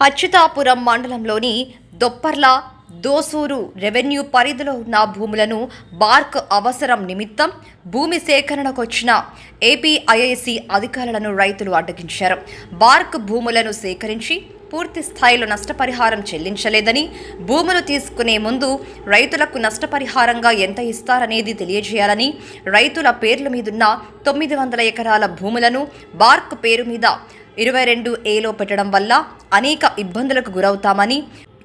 అచ్యుతాపురం మండలంలోని దొప్పర్ల దోసూరు రెవెన్యూ పరిధిలో ఉన్న భూములను బార్క్ అవసరం నిమిత్తం భూమి సేకరణకొచ్చిన ఏపీఐఐసి అధికారులను రైతులు అడ్డగించారు. బార్క్ భూములను సేకరించి పూర్తి స్థాయిలో నష్టపరిహారం చెల్లించలేదని భూములు తీసుకునే ముందు రైతులకు నష్టపరిహారంగా ఎంత ఇస్తారనేది తెలియజేయాలని రైతుల పేర్ల మీదున్న తొమ్మిది వందల ఎకరాల భూములను బార్క్ పేరు మీద ఇరవై రెండు ఏలో పెట్టడం వల్ల అనేక ఇబ్బందులకు గురవుతామని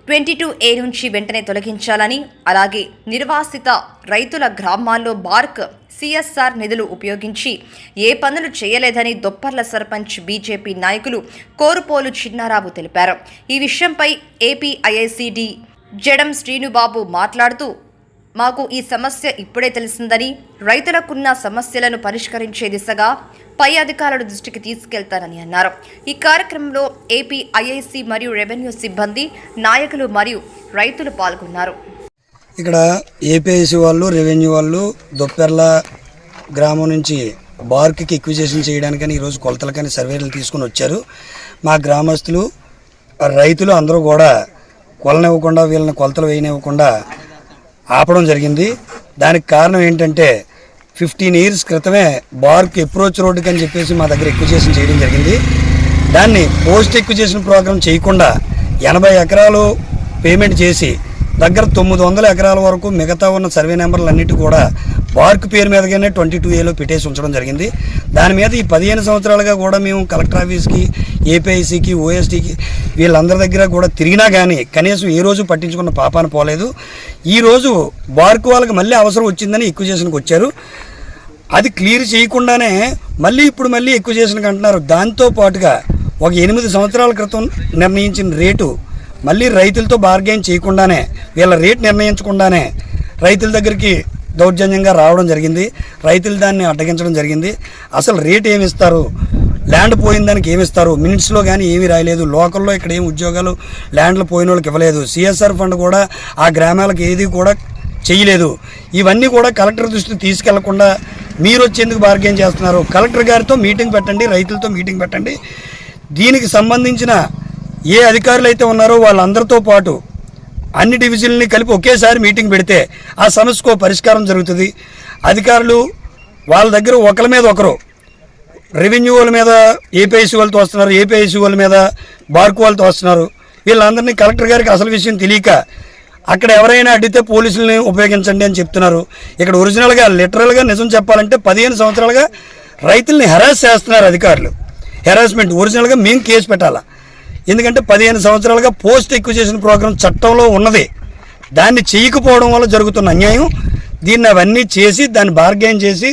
ట్వంటీ టూ ఏ నుంచి వెంటనే తొలగించాలని అలాగే నిర్వాసిత రైతుల గ్రామాల్లో బార్క్ సిఎస్ఆర్ నిధులు ఉపయోగించి ఏ పనులు చేయలేదని దొప్పర్ల సర్పంచ్ బీజేపీ నాయకులు కోరుపోలు చిన్నారావు తెలిపారు. ఈ విషయంపై ఏపీ ఐఐసిడి జడం శ్రీనుబాబు మాట్లాడుతూ మాకు ఈ సమస్య ఇప్పుడే తెలిసిందని రైతులకున్న సమస్యలను పరిష్కరించే దిశగా పై అధికారుల దృష్టికి తీసుకెళ్తానని అన్నారు. ఈ కార్యక్రమంలో ఏపీ ఐఐసి మరియు రెవెన్యూ సిబ్బంది నాయకులు మరియు రైతులు పాల్గొన్నారు. ఇక్కడ ఏపీఐసి వాళ్ళు రెవెన్యూ వాళ్ళు దొప్పెర్ల గ్రామం నుంచి బార్క్కి ఎక్విజేషన్ చేయడానికని ఈరోజు కొలతలకని సర్వేలు తీసుకుని వచ్చారు. మా గ్రామస్తులు రైతులు అందరూ కూడా కొలనివ్వకుండా వీళ్ళని కొలతలు వేయనివ్వకుండా ఆపడం జరిగింది. దానికి కారణం ఏంటంటే ఫిఫ్టీన్ ఇయర్స్ క్రితమే బార్క్ అప్రోచ్ రోడ్డుకి అని చెప్పేసి మా దగ్గర ఎక్విజేషన్ చేయడం జరిగింది. దాన్ని పోస్ట్ ఎక్విజేషన్ ప్రోగ్రామ్ చేయకుండా ఎనభై ఎకరాలు పేమెంట్ చేసి దగ్గర తొమ్మిది వందల ఎకరాల వరకు మిగతా ఉన్న సర్వే నెంబర్లన్నిటి కూడా పార్క్ పేరు మీదగానే ట్వంటీ టూ ఏలో పెట్టేసి ఉంచడం జరిగింది. దాని మీద ఈ పదిహేను సంవత్సరాలుగా కూడా మేము కలెక్టర్ ఆఫీస్కి ఏపీఐసికి ఓఎస్టీకి వీళ్ళందరి దగ్గర కూడా తిరిగినా కానీ కనీసం ఏ రోజు పట్టించుకున్న పాపాన పోలేదు. ఈరోజు రోజు బార్క్ వాళ్ళకి మళ్ళీ అవసరం వచ్చిందని ఎక్విజేషన్కి వచ్చారు. అది క్లియర్ చేయకుండానే మళ్ళీ ఇప్పుడు మళ్ళీ ఎక్విజేషన్కి అంటున్నారు. దాంతో పాటుగా ఒక ఎనిమిది సంవత్సరాల క్రితం నిర్ణయించిన రేటు మళ్ళీ రైతులతో బార్గెయిన్ చేయకుండానే వీళ్ళ రేట్ నిర్ణయించకుండానే రైతుల దగ్గరికి దౌర్జన్యంగా రావడం జరిగింది. రైతులు దాన్ని అడ్డగించడం జరిగింది. అసలు రేట్ ఏమి ఇస్తారు? ల్యాండ్ పోయిన దానికి ఏమి ఇస్తారు? మినిట్స్లో కానీ ఏమీ రాయలేదు. లోకల్లో ఇక్కడ ఏం ఉద్యోగాలు ల్యాండ్లు పోయిన వాళ్ళకి ఇవ్వలేదు. సిఎస్ఆర్ ఫండ్ కూడా ఆ గ్రామాలకు ఏది కూడా చేయలేదు. ఇవన్నీ కూడా కలెక్టర్ దృష్టికి తీసుకెళ్ళకుండా మీరు వచ్చేందుకు బార్గెన్ చేస్తున్నారు? కలెక్టర్ గారితో మీటింగ్ పెట్టండి రైతులతో మీటింగ్ పెట్టండి. దీనికి సంబంధించిన ఏ అధికారులు అయితే ఉన్నారో వాళ్ళందరితో పాటు అన్ని డివిజన్లని కలిపి ఒకేసారి మీటింగ్ పెడితే ఆ సమస్యకు పరిష్కారం జరుగుతుంది. అధికారులు వాళ్ళ దగ్గర ఒకరి మీద ఒకరు రెవెన్యూ వాళ్ళ మీద ఏపీఐసి వాళ్ళతో వస్తున్నారు ఏపీఐసి వాళ్ళ మీద బార్కు వాళ్ళతో వస్తున్నారు. వీళ్ళందరినీ కలెక్టర్ గారికి అసలు విషయం తెలియక అక్కడ ఎవరైనా అడిగితే పోలీసుల్ని ఉపయోగించండి అని చెప్తున్నారు. ఇక్కడ ఒరిజినల్గా లిటరల్గా నిజం చెప్పాలంటే పదిహేను సంవత్సరాలుగా రైతుల్ని హెరాస్ చేస్తున్నారు అధికారులు. హెరాస్మెంట్ ఒరిజినల్గా మేము కేసు పెట్టాలా? ఎందుకంటే పదిహేను సంవత్సరాలుగా పోస్ట్ ఎక్విజేషన్ ప్రోగ్రామ్ చట్టంలో ఉన్నది. దాన్ని చేయకపోవడం వల్ల జరుగుతున్న అన్యాయం. దీన్ని అవన్నీ చేసి దాన్ని బార్గెన్ చేసి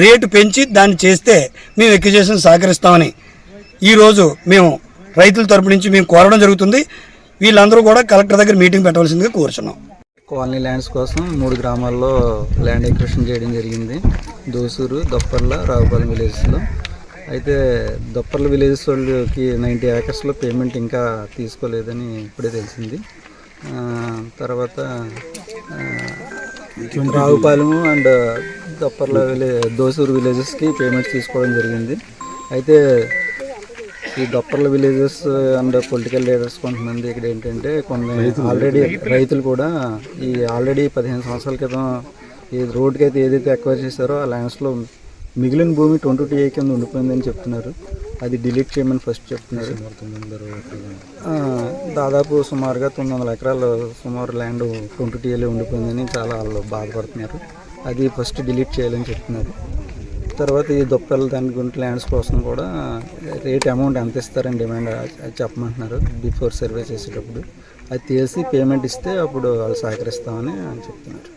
రేటు పెంచి దాన్ని చేస్తే మేము ఎక్విజేషన్ సహకరిస్తామని ఈరోజు మేము రైతుల తరపు నుంచి మేము కోరడం జరుగుతుంది. వీళ్ళందరూ కూడా కలెక్టర్ దగ్గర మీటింగ్ పెట్టవలసిందిగా కోరుచున్నాం. కాలనీ ల్యాండ్స్ కోసం మూడు గ్రామాల్లో ల్యాండ్ ఎక్విషన్ చేయడం జరిగింది. దోసూరు దొప్పర్ల రావుపాలెం విలేజెస్లో అయితే దొప్పర్ల విలేజెస్ వాళ్ళకి నైంటీ ఏకర్స్లో పేమెంట్ ఇంకా తీసుకోలేదని ఇప్పుడే తెలిసింది. తర్వాత రావుపాలెం అండ్ దొప్పర్ల విలే దోసూరు విలేజెస్కి పేమెంట్స్ తీసుకోవడం జరిగింది. అయితే ఈ Dopparla villages and political leaders కొంతమంది ఇక్కడ ఏంటంటే కొన్ని ఆల్రెడీ రైతులు కూడా ఈ ఆల్రెడీ పదిహేను సంవత్సరాల క్రితం ఈ రోడ్కి అయితే ఏదైతే ఎక్వైర్ చేశారో ఆ ల్యాండ్స్లో మిగిలిన భూమి ట్వంటీ టూ ఏ కింద ఉండిపోయిందని చెప్తున్నారు. అది డిలీట్ చేయమని ఫస్ట్ చెప్తున్నారు. దాదాపు సుమారుగా తొమ్మిది వందల ఎకరాలు సుమారు ల్యాండ్ ట్వంటీ టూ ఏలో ఉండిపోయిందని చాలా వాళ్ళు బాధపడుతున్నారు. అది ఫస్ట్ డిలీట్ చేయాలని చెప్తున్నారు. తర్వాత ఈ దొప్పలు దాని గురించి ల్యాండ్స్ కోసం కూడా రేట్ అమౌంట్ ఎంత ఇస్తారని డిమాండ్ అది చెప్పమంటున్నారు బిఫోర్ సర్వే చేసేటప్పుడు. అది తీసి పేమెంట్ ఇస్తే అప్పుడు వాళ్ళు సహకరిస్తామని అని చెప్తున్నారు.